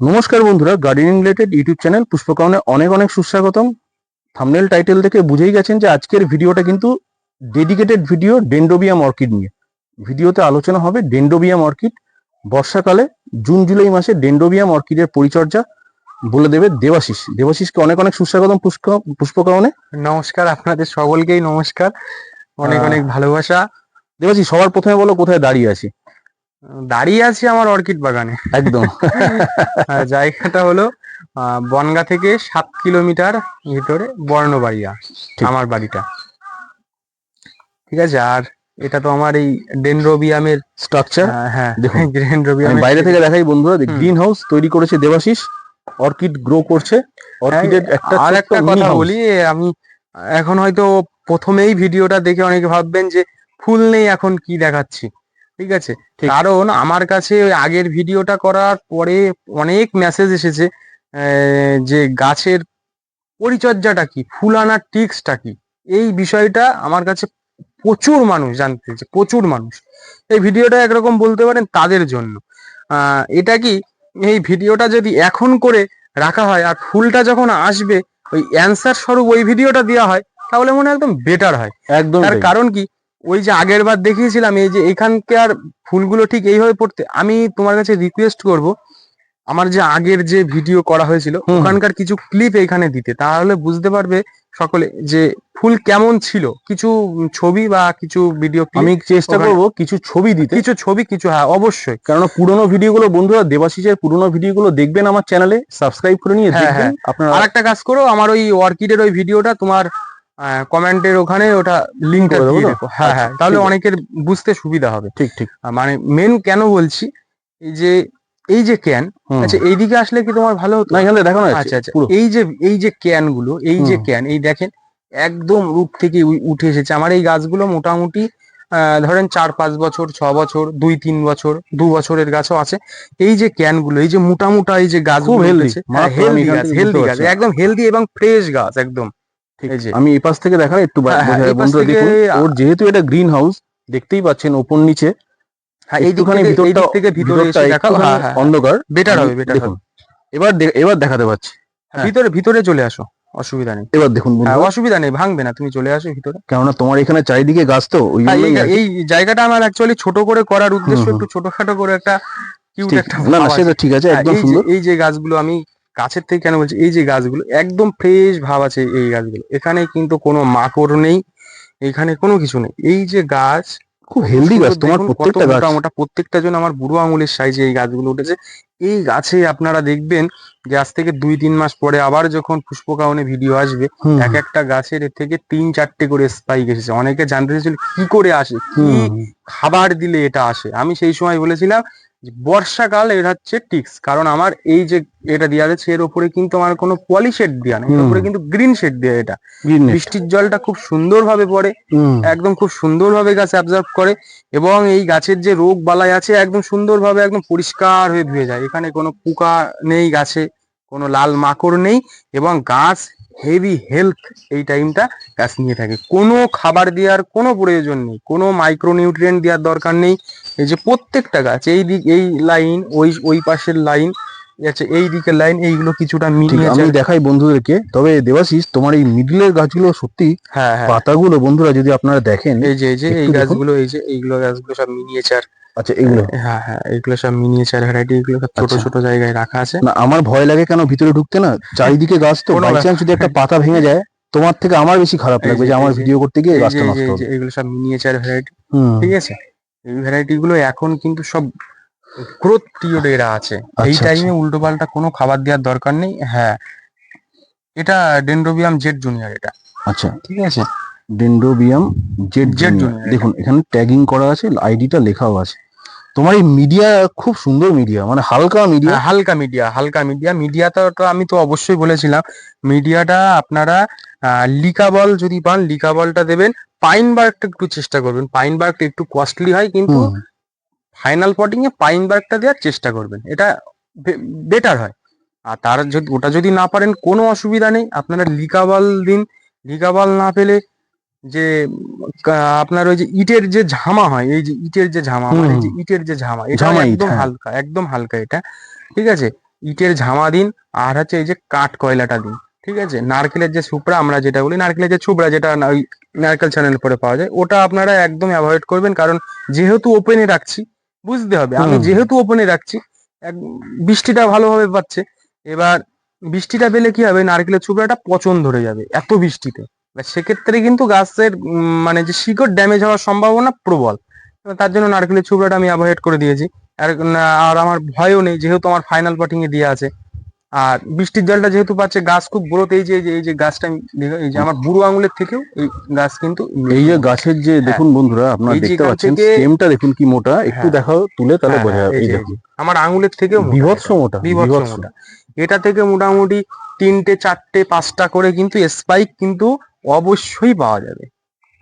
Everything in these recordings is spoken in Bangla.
নমস্কার বন্ধুরা গার্ডেনিং রিলেটেড ইউটিউব চ্যানেল পুষ্পকাউনে অনেক অনেক সুস্বাগতম। থামনেল টাইটেল থেকে বুঝেই গেছেন যে আজকের ভিডিওটা কিন্তু ডেডিকেটেড ভিডিও ডেন্ডোবিয়াম অর্কিড নিয়ে। ভিডিওতে আলোচনা হবে ডেন্ডোবিয়াম অর্কিড বর্ষাকালে জুন জুলাই মাসে ডেন্ডোবিয়াম অর্কিডের পরিচর্যা বলে দেবে দেবাশিস। দেবাশিসকে অনেক অনেক সুস্বাগতম পুষ্প পুষ্পকাউনে নমস্কার আপনাদের সকলকেই নমস্কার। অনেক অনেক ভালোবাসা। দেবাশিস সবার প্রথমে বলো কোথায় দাঁড়িয়ে আছি? দাঁড়িয়ে আছি আমার অর্কিড বাগানে। একদম। জায়গাটা হলো বনগা থেকে সাত কিলোমিটার ভিতরে বর্ণবাড়িয়া আমার বাড়িটা। ঠিক আছে আর এটা তো আমার এই ডেনড্রোবিয়ামের স্ট্রাকচার হ্যাঁ দেখুন, বাইরে থেকে দেখাই বন্ধুরা। গ্রিন হাউস তৈরি করেছে দেবাশিস অর্কিড গ্রো করছে অর্কিডের একটা আর একটা কথা বলি আমি এখন হয়তো প্রথমেই ভিডিওটা দেখে অনেকে ভাববেন যে ফুল নেই এখন কি দেখাচ্ছি? ঠিক আছে? কারণ আমার কাছে ওই আগের ভিডিওটা করার পরে অনেক মেসেজ এসেছে যে গাছের পরিচর্যাটা কি ফুল আনার টিক্সটা কি? এই বিষয়টা আমার কাছে প্রচুর মানুষ জানতে প্রচুর মানুষ। এই ভিডিওটা একরকম বলতে পারেন তাদের জন্য। এটা কি এই ভিডিওটা যদি এখন করে রাখা হয় আর ফুলটা যখন আসবে ওই অ্যান্সার স্বরূপ ওই ভিডিওটা দেওয়া হয় তাহলে মনে হয় একদম বেটার হয়। একদম তার কারণ কি ওই যে আগের বার দেখিয়েছিলাম এই যে এখানকার ফুলগুলো ঠিক এইভাবে পড়তে আমি তোমার কাছে রিকোয়েস্ট করব আমার যে আগের যে ভিডিও করা হয়েছিল ওখানকার কিছু ক্লিপ এখানে দিতে তাহলে বুঝতে পারবে সকলে যে ফুল কেমন ছিল। কিছু ছবি বা কিছু ভিডিও আমি চেষ্টা করব কিছু ছবি দিতে। কিছু ছবি কিছু হ্যাঁ অবশ্যই। কেননা পুরোনো ভিডিওগুলো বন্ধুরা দেবাশিসের পুরোনো ভিডিওগুলো দেখবেন আমার চ্যানেলে সাবস্ক্রাইব করে নিয়ে হ্যাঁ, দেখবেন আপনারা আর একটা কাজ করো আমার ওই অর্কিডের ওই ভিডিওটা তোমার কমেন্টের ওখানে ওটা লিঙ্কটা করে দেবো দিয়ে তো? হ্যাঁ আচ্ছা, হ্যাঁ তাহলে অনেকের বুঝতে সুবিধা হবে। ঠিক ঠিক। মানে মেন কেন বলছি এই যে এই যে ক্যান আচ্ছা এইদিকে আসলে কি তোমার ভালো হতো? এখানে দেখো না আচ্ছা আচ্ছা এই যে এই যে ক্যানগুলো এই যে। ক্যান এই দেখেন একদম রূপ থেকে উঠে এসেছে। আমার এই গাছগুলো মোটামুটি আহ, ধরেন চার পাঁচ বছর ছ বছর দুই তিন বছর দু বছরের গাছও আছে। এই যে ক্যানগুলো এই যে মোটা মোটা এই যে গাছ খুব healthy, মারাত্মক, আমি হেলদি গাছ হেলদি গাছ একদম হেলদি এবং ফ্রেশ গাছ একদম। আমি এই পাশ থেকে দেখালে একটু হ্যাঁ, হ্যাঁ, বন্ধুরা দেখুন। ওর যেহেতু এটা গ্রিন হাউস দেখতেই পাচ্ছেন ওপর নিচে। হ্যাঁ থেকে ভিতরটা ভিতরে হ্যাঁ অন্ধকার। বেটার হবে বেটার হবে। এবার এবার দেখাতে পাচ্ছি। ভিতরে ভিতরে চলে আসো অসুবিধা নেই। এবার দেখুন অসুবিধা নেই ভাঙবে না তুমি চলে আসো ভিতরে। কেননা তোমার এখানে চারিদিকে গাছ তো ওই এই জায়গাটা আমার অ্যাকচুয়ালি ছোট করে করার উদ্দেশ্য। একটু ছোটখাটো করে একটা কিউট। একটা না। সেটা ঠিক আছে একদম সুন্দর। এই যে গাছগুলো আমি কাছের থেকে কেন বলছি এই যে গাছগুলো একদম ফ্রেশ ভাব আছে এই গাছগুলো। এখানে কিন্তু কোনো মাকড় নেই এখানে কোনো কিছু নেই। এই যে গাছ খুব হেলদি গাছ তোমার প্রত্যেকটা গাছ। মোটা প্রত্যেকটা জন আমার বুড়ো আঙুলের সাইজে এই গাছগুলো উঠেছে। এই গাছে আপনারা দেখবেন যে আজ থেকে দুই তিন মাস পরে আবার যখন পুষ্পকাহনে ভিডিও আসবে এক একটা গাছের থেকে তিন চারটে করে স্পাইক এসেছে। অনেকে জানতে চাইছিল কি করে আসে কি। খাবার দিলে এটা আসে? আমি সেই সময় বলেছিলাম বর্ষাকাল এটা হচ্ছে টিক্স। কারণ আমার এই যে এটা দেওয়া আছে এর উপরে কিন্তু আমার কোনো পলি শেড দেওয়া নেই। এর। উপরে কিন্তু গ্রিন শেড দেওয়া এটা। বৃষ্টির জলটা খুব সুন্দরভাবে পড়ে একদম খুব সুন্দরভাবে গাছ অ্যাবজর্ব করে এবং এই গাছের যে রোগ বালাই আছে একদম সুন্দরভাবে একদম পরিষ্কার হয়ে ধুয়ে যায়। এখানে কোনো পোকা নেই গাছে কোনো লাল মাকড় নেই এবং গাছ হেভি হেলথ এই টাইমটা গাছ নিয়ে থাকে। কোনো খাবার দেওয়ার কোনো প্রয়োজন নেই কোনো মাইক্রোনিউট্রিয়েন্ট দেওয়ার দরকার নেই। এই যে প্রত্যেকটা গাছ এই দিক এই লাইন ওই ওই পাশের লাইন আছে এই দিকের লাইন এইগুলো কিছুটা মিলিয়ে আমি দেখাই বন্ধুদেরকে তবে দেবাশিস তোমার এই মিডলের গাছগুলো সত্যি হ্যাঁ হ্যাঁ। পাতাগুলো বন্ধুরা যদি আপনারা দেখেন এই যে এই যে এই গাছগুলো এই যে এইগুলো গাছগুলো সব মিনিয়েচার আচ্ছা এগুলো হ্যাঁ হ্যাঁ এগুলো সব মিনিয়েচার ভ্যারাইটি এগুলো সব ছোট আচ্ছা। ছোট জায়গায় রাখা আছে। না আমার ভয় লাগে কেন ভিতরে ঢুকতে না? চারিদিকে গাছ তো বাই চান্স যদি একটা পাতা ভেঙে যায় তোমার থেকে আমার বেশি খারাপ লাগবে যে, আমার ভিডিও করতে গিয়ে এই যে গাছটা নষ্ট হবে। এগুলো সব মিনিয়েচার ভ্যারাইটি ঠিক আছে? এই ভ্যারাইটি গুলো এখন কিন্তু সব গ্রোথ পিরিয়ডে এরা আছে এই আচ্ছা, টাইমে উল্টো পাল্টা কোনো খাবার দেওয়ার দরকার নেই হ্যাঁ। এটা ডেন্ড্রোবিয়াম জেড জুনিয়র এটা। আচ্ছা। ঠিক আছে? ডেন্ড্রোবিয়াম জেড জেড জুনিয়র দেখুন এখানে ট্যাগিং করা আছে আইডিটা লেখাও আছে। তোমার এই মিডিয়া খুব সুন্দর মিডিয়া মানে হালকা মিডিয়া হ্যাঁ, হালকা মিডিয়া হালকা মিডিয়া মিডিয়াটা তো আমি তো অবশ্যই বলেছিলাম। মিডিয়াটা আপনারা লিকাবল যদি পান লিকাবলটা দেবেন। পাইন বার্গটা একটু চেষ্টা করবেন। পাইন বার্গটা একটু কস্টলি হয় কিন্তু ফাইনাল পটিং এ পাইন বার্গটা দেওয়ার চেষ্টা করবেন। এটা বেটার হয়। আর তার যদি ওটা যদি না পারেন কোনো অসুবিধা নেই। আপনারা লিকাবল দিন। লিকাবল না পেলে যে আপনার ওই যে ইটের যে ঝামা হয় এই যে ইটের যে ঝামা মানে। যে ইটের যে ঝামা এটা একদম হ্যাঁ। হালকা একদম হালকা এটা ঠিক আছে ইটের ঝামা দিন আর হচ্ছে এই যে কাঠ কয়লাটা দিন ঠিক আছে নারকেলের যে সুপড়া আমরা যেটা বলি নারকেলের যে ছুবড়া যেটা ওই নারকেল চ্যানেল পরে পাওয়া যায় ওটা আপনারা একদম অ্যাভয়েড করবেন কারণ যেহেতু ওপেনে রাখছি বুঝতে হবে আমি। যেহেতু ওপেনে রাখছি এক- বৃষ্টিটা ভালোভাবে পাচ্ছে এবার বৃষ্টিটা পেলে কি হবে নারকেলের ছুবড়াটা পচন ধরে যাবে এত বৃষ্টিতে সেক্ষেত্রে কিন্তু গাছের মানে যে শিকড় ড্যামেজ হওয়ার সম্ভাবনা প্রবল। তার জন্য নারকেলের ছুবড়াটা আমি অ্যাভয়েড করে দিয়েছি। আর আর আমার ভয়ও নেই যেহেতু আমার ফাইনাল পাটিং এ দিয়ে আছে। আর বৃষ্টির জলটা যেহেতু পাচ্ছে গাছ খুব গ্রোথ এই যে এই যে- গাছটা এই যে আমার বুড়ো আঙুলের থেকেও এই গাছ কিন্তু এই যে গাছের যে দেখুন বন্ধুরা আপনারা হ্যাঁ। দেখতে পাচ্ছেন স্টেমটা দেখুন কি মোটা একটু হ্যাঁ। দেখাও তুলে তাহলে হ্যাঁ, বোঝা হ্যাঁ, যাবে এই দেখুন। আমার আঙুলের থেকেও বিভৎস মোটা বিভৎস মোটা। এটা থেকে মোটামুটি তিনটে চারটে পাঁচটা করে কিন্তু স্পাইক কিন্তু অবশ্যই পাওয়া যাবে।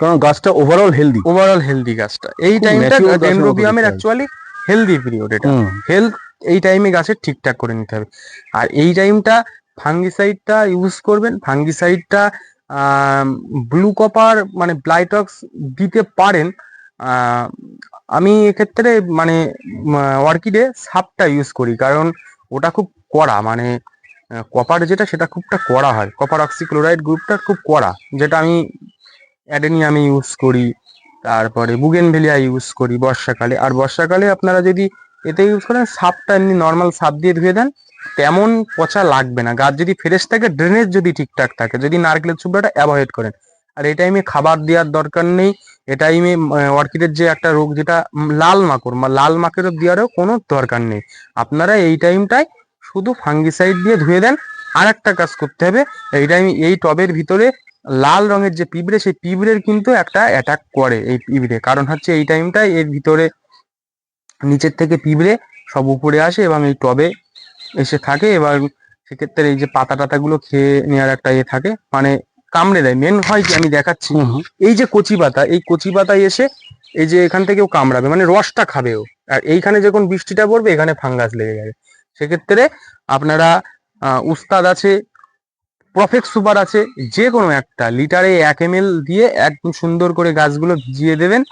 কারণ গাছটা ওভারঅল হেলদি ওভারঅল হেলদি গাছটা। এই টাইমটা ডেনড্রোবিয়ামের অ্যাকচুয়ালি হেলদি পিরিয়ড এটা। হেলথ এই টাইমে গাছের ঠিকঠাক করে নিতে হবে। আর এই টাইমটা ফাঙ্গিসাইডটা ইউজ করবেন। ফাঙ্গিসাইডটা ব্লু কপার মানে ব্লাইটক্স দিতে পারেন। আমি এক্ষেত্রে মানে অর্কিডে সাপটা ইউজ করি। কারণ ওটা খুব কড়া। মানে কপার যেটা, সেটা খুবটা কড়া হয়। কপার অক্সিক্লোরাইড গ্রুপটা খুব কড়া, যেটা আমি অ্যাডেনিয়ামে ইউজ করি, তারপরে বুগেনভেলিয়া ইউজ করি বর্ষাকালে। আর বর্ষাকালে আপনারা যদি এতে ইউজ করেন, সাপটা এমনি নর্মাল সাপ দিয়ে ধুয়ে দেন, তেমন পচা লাগবে না। গাছ যদি ফ্রেশ থাকে ড্রেনেজ যদি ঠিকঠাক থাকে, যদি নারকেলের চুবড়াটা অ্যাভয়েড করেন। আর এই টাইমে খাবার দেওয়ার দরকার নেই এ টাইমে অর্কিডের যে একটা রোগ, যেটা লাল মাকড় লাল মাকড় দেওয়ারও কোনো দরকার নেই। আপনারা এই টাইমটায় শুধু ফাঙ্গিসাইড দিয়ে ধুয়ে দেন আর একটা কাজ করতে হবে। এই টাইমে এই টবের ভিতরে লাল রঙের যে পিঁপড়ে সেই পিঁপড়ের কিন্তু একটা অ্যাটাক করে এই পিঁপড়ে। কারণ হচ্ছে এই টাইমটায় এর ভিতরে নিচের থেকে পিঁপড়ে সব উপরে আসে এবং এই টবে এসে থাকে এবার সেক্ষেত্রে এই যে পাতা টাতাগুলো খেয়ে নেওয়ার একটা ইয়ে থাকে মানে কামড়ে দেয়। মেন হয় কি আমি দেখাচ্ছি। এই যে কচি পাতা এই কচি পাতায় এসে এই যে এখান থেকেও কামড়াবে মানে রসটা খাবে ও। আর এইখানে যখন বৃষ্টিটা পড়বে এখানে ফাঙ্গাস লেগে যাবে। সেক্ষেত্রে আপনারা উস্তাদ আছে প্রফেক্ট সুপার আছে যে কোনো একটা লিটারে এক এম দিয়ে একদম সুন্দর করে গাছগুলো ভিজিয়ে দেবেন।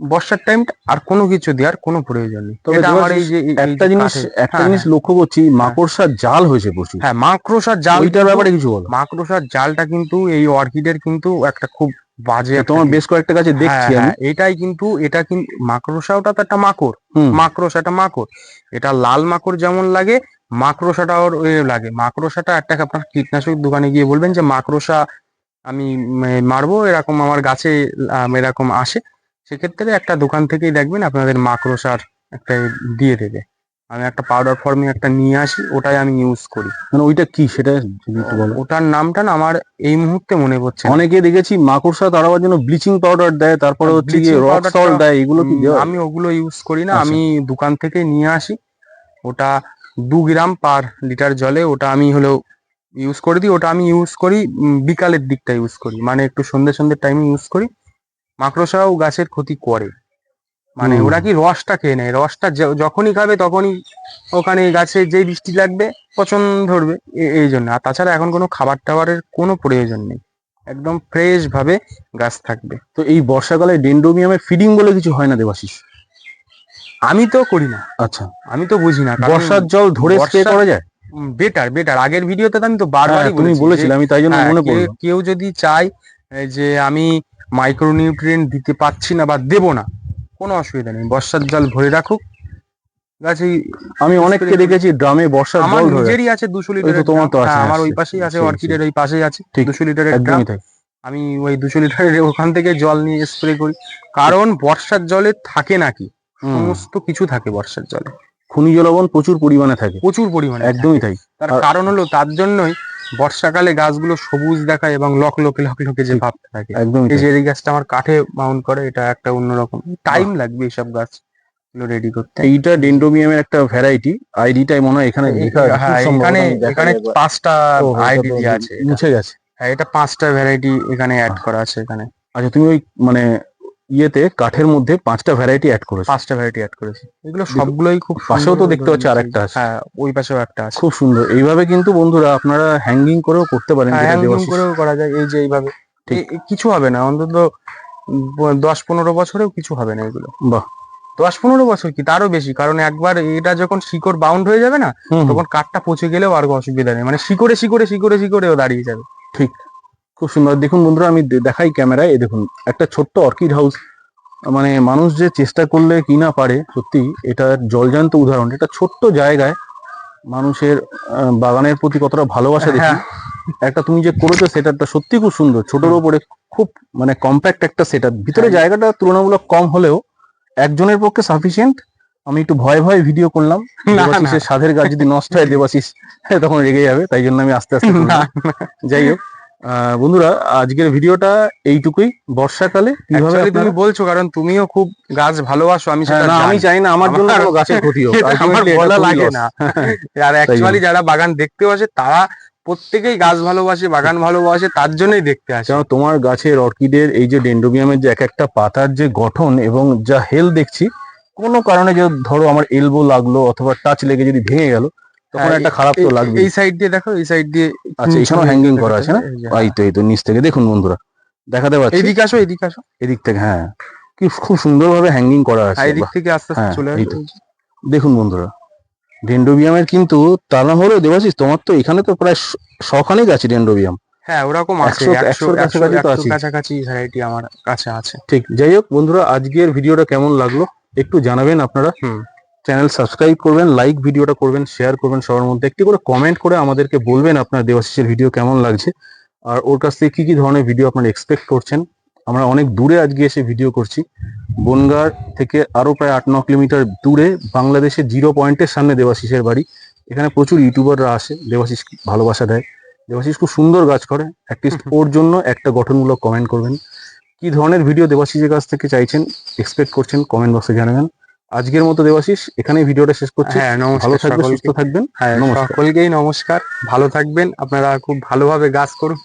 বর্ষার টাইমটা আর কোনো কিছু দেওয়ার কোনো প্রয়োজন নেই। তবে আমার এই যে একটা জিনিস একটা হ্যাঁ, জিনিস লক্ষ্য করছি মাকড়সার জাল হয়েছে প্রচুর। হ্যাঁ মাকড়সার জাল ওইটার ব্যাপারে কিছু বলো। মাকড়সার জালটা কিন্তু এই অর্কিডের কিন্তু একটা খুব বাজে তোমার বেশ কয়েকটা গাছে দেখছি হ্যাঁ, আমি। হ্যাঁ, এটাই কিন্তু এটা কিন্তু মাকড়সাওটা তো একটা মাকড়। মাকড়সাটা মাকড়। এটা লাল মাকড় যেমন লাগে মাকড়সাটাও এ লাগে। মাকড়সাটা একটা আপনার কীটনাশক দোকানে গিয়ে বলবেন যে মাকড়সা আমি মারবো এরকম আমার গাছে এরকম আসে। সেক্ষেত্রে একটা দোকান থেকেই দেখবেন আপনাদের মাকড়সার একটা দিয়ে দেবে। আমি একটা পাউডার ফর্মে একটা নিয়ে আসি ওটাই আমি ইউজ করি। মানে ওইটা কি সেটা একটু বলো। ওটার নামটা না আমার এই মুহূর্তে মনে পড়ছে না। অনেকে দেখেছি মাকড়সা তাড়াবার জন্য ব্লিচিং পাউডার দেয় তারপরে হচ্ছে গিয়ে Bleaching রক powder সল্ট টা- দেয় এগুলো কি দেওয়া আমি ওগুলো ইউজ করি না আচ্ছা। আমি দোকান থেকে নিয়ে আসি। ওটা দু গ্রাম পার লিটার জলে ওটা আমি হলো ইউজ করে দিই ওটা আমি ইউজ করি উম, বিকালের দিকটা ইউজ করি। মানে একটু সন্ধ্যে সন্ধ্যের টাইমে ইউজ করি। মাকড়সাও গাছের ক্ষতি করে। মানে ওরা কি রসটা খেয়ে নেয়? রসটা যখনই খাবে তখনই ওখানে গাছে যেই বৃষ্টি লাগবে পছন্দ ধরবে। এই জন্য। আর তাছাড়া এখন কোনো খাবার টাবারের কোনো প্রয়োজন নেই। একদম ফ্রেশ ভাবে গাছ থাকবে। তো এই বর্ষাকালে ডেন্ডোমিয়ামের ফিডিং বলে কিছু হয় না দেবাশিস? আমি তো করি না। আচ্ছা। আমি তো বুঝি না বর্ষার জল ধরে স্প্রে করা যায়? বেটার বেটার আগের ভিডিওতে তো আমি তো বারবারই হ্যাঁ, তুমি বলেছিলে আমি তাই জন্য হ্যাঁ, মনে কে- পড়ল কেউ যদি চায় যে আমি মাইক্রোনিউট্রিয়েন্ট দিতে পারছি না বা দেবো না। কোনো অসুবিধা নেই বর্ষার জল ভরে রাখুক। গাছে আমি অনেককে দেখেছি ড্রামে বর্ষার আমার নিজেরই আছে দুশো লিটারের তোমার তো আছে, হ্যাঁ, আমার ওই পাশেই আছে অর্কিডের ওই পাশেই আছে দুশো লিটারের ড্রাম। আমি ওই দুশো লিটারের ওখান থেকে জল নিয়ে স্প্রে করি। কারণ বর্ষার জলে থাকে নাকি? সমস্ত কিছু থাকে বর্ষার জলে। খনিজ লবণ প্রচুর পরিমাণে থাকে। প্রচুর পরিমাণে একদমই তাই। তার কারণ হলো তার জন্যই বর্ষাকালে গাছগুলো সবুজ দেখায় এবং লক লোকে লক লোকে যে ভাবতে থাকে। একদমই এই এই গাছটা আমার কাঠে মাউন্ট করে এটা একটা অন্যরকম। টাইম লাগবে এইসব গাছ রেডি করতে। এইটা ডেন্ডোমিয়ামের একটা ভ্যারাইটি আইডিটাই মনে হয় এখানে লেখা হ্যাঁ এখানে এখানে পাঁচটা আইডি আছে। মুছে গেছে। হ্যাঁ এটা পাঁচটা ভ্যারাইটি এখানে অ্যাড করা আছে এখানে। আচ্ছা তুমি ওই মানে ইয়েতে কাঠের মধ্যে পাঁচটা ভ্যারাইটি অ্যাড করেছ। পাঁচটা ভ্যারাইটি অ্যাড করেছে। এগুলো সবগুলোই খুব পাশেও তো দেখতে পাচ্ছি আরেকটা আছে। হ্যাঁ ওই পাশেও একটা আছে। খুব সুন্দর। এইভাবে কিন্তু বন্ধুরা আপনারা হ্যাঙ্গিং করেও করতে পারেন হ্যাঁ হ্যাঙ্গিং করেও করা যায় এই যে এইভাবে। ঠিক। কিছু হবে না অন্তত দশ পনেরো বছরেও কিছু হবে না এগুলো। বাহ। দশ পনেরো বছর কি তারও বেশি। কারণ একবার এটা যখন শিকড় বাউন্ড হয়ে যাবে না। তখন কাঠটা পচে গেলেও আর অসুবিধা নেই। মানে শিকড়ে শিকড়ে শিকড়ে শিকড়েও দাঁড়িয়ে যাবে। খুব সুন্দর। দেখুন বন্ধুরা আমি দেখাই ক্যামেরায়। এই দেখুন একটা ছোট্ট অর্কিড হাউস। মানে মানুষ যে চেষ্টা করলে কি না পারে সত্যি এটা জলজান্ত উদাহরণ। এটা ছোট্ট জায়গায় মানুষের বাগানের প্রতি কতটা ভালোবাসা দেখি। হ্যাঁ। একটা তুমি যে করেছ সেটারটা সত্যি খুব সুন্দর। ছোটর ওপরে খুব মানে কম্প্যাক্ট একটা সেটআপ ভিতরে হ্যাঁ। জায়গাটা তুলনামূলক কম হলেও একজনের পক্ষে সাফিসিয়েন্ট আমি একটু ভয়ে ভয়ে ভিডিও করলাম। দেবাশিসের সাধের গাছ যদি নষ্ট হয় দেবাশিস তখন রেগে যাবে। তাই জন্য আমি আস্তে আস্তে যাই হোক। বন্ধুরা আজকের ভিডিওটা এইটুকুই। বর্ষাকালে কীভাবে তুমি বলছো কারণ তুমিও খুব গাছ ভালোবাসো আমি হ্যাঁ, সেটা আমি চাই না আমার জন্য কোনো গাছের ক্ষতি হোক। আমার বলা লাগে না। আর অ্যাকচুয়ালি যারা বাগান দেখতে আসে তারা প্রত্যেকেই গাছ ভালোবাসে বাগান ভালোবাসে তার জন্যই দেখতে আসে। কেন তোমার গাছের অর্কিডের এই যে ডেন্ডোবিয়ামের যে এক একটা পাতার যে গঠন এবং যা হেল দেখছি কোনো কারণে যে ধরো আমার এলবো লাগল অথবা টাচ লেগে যদি ভেঙে গেল তখন হ্যাঁ, একটা খারাপ তো লাগবে এই সাইড দিয়ে দেখো এই সাইড দিয়ে আচ্ছা এখানেও হ্যাঙ্গিং করা আছে না? এই তো এই তো নিচ থেকে। দেখুন বন্ধুরা দেখাতে পাচ্ছি। এদিকে আসো এদিকে আসো। এদিক থেকে হ্যাঁ। কি খুব সুন্দরভাবে হ্যাঙ্গিং করা আছে এদিক থেকে আস্তে আস্তে হ্যাঁ, চলে এই দেখুন বন্ধুরা ডেন্ডোবিয়ামের কিন্তু তা না হলেও দেবাশিস তোমার তো এখানে তো প্রায় শখানেক আছে ডেন্ডোবিয়াম। হ্যাঁ ওরকম আছে একশো- একশো একশোর কাছাকাছি তো একশোর কাছাকাছি ভ্যারাইটি আমার কাছে আছে। ঠিক যাই হোক বন্ধুরা আজকের ভিডিওটা কেমন লাগল একটু জানাবেন আপনারা। চ্যানেল সাবস্ক্রাইব করবেন লাইক ভিডিওটা করবেন শেয়ার করবেন সবার মধ্যে। একটি করে কমেন্ট করে আমাদেরকে বলবেন আপনার দেবাশিসের ভিডিও কেমন লাগছে। আর ওর কাছ থেকে কী কী ধরনের ভিডিও আপনারা এক্সপেক্ট করছেন? আমরা অনেক দূরে আজকে এসে ভিডিও করছি। বনগাঁ থেকে আরও প্রায় আট ন কিলোমিটার দূরে বাংলাদেশের জিরো পয়েন্টের সামনে দেবাশিসের বাড়ি। এখানে প্রচুর ইউটিউবাররা আসে দেবাশিস ভালোবাসা দেয়। দেবাশিস খুব সুন্দর কাজ করে। অ্যাটলিস্ট ওর জন্য একটা গঠনমূলক কমেন্ট করবেন। কি ধরনের ভিডিও দেবাশিসের কাছ থেকে চাইছেন এক্সপেক্ট করছেন কমেন্ট বক্সে জানাবেন। আজকের মতো দেবাশিস এখানেই ভিডিওটা শেষ করছি। হ্যাঁ ভালো থাকবেন সুস্থ থাকবেন। হ্যাঁ সকলকেই নমস্কার ভালো থাকবেন। আপনারা খুব ভালোভাবে গাছ করুন।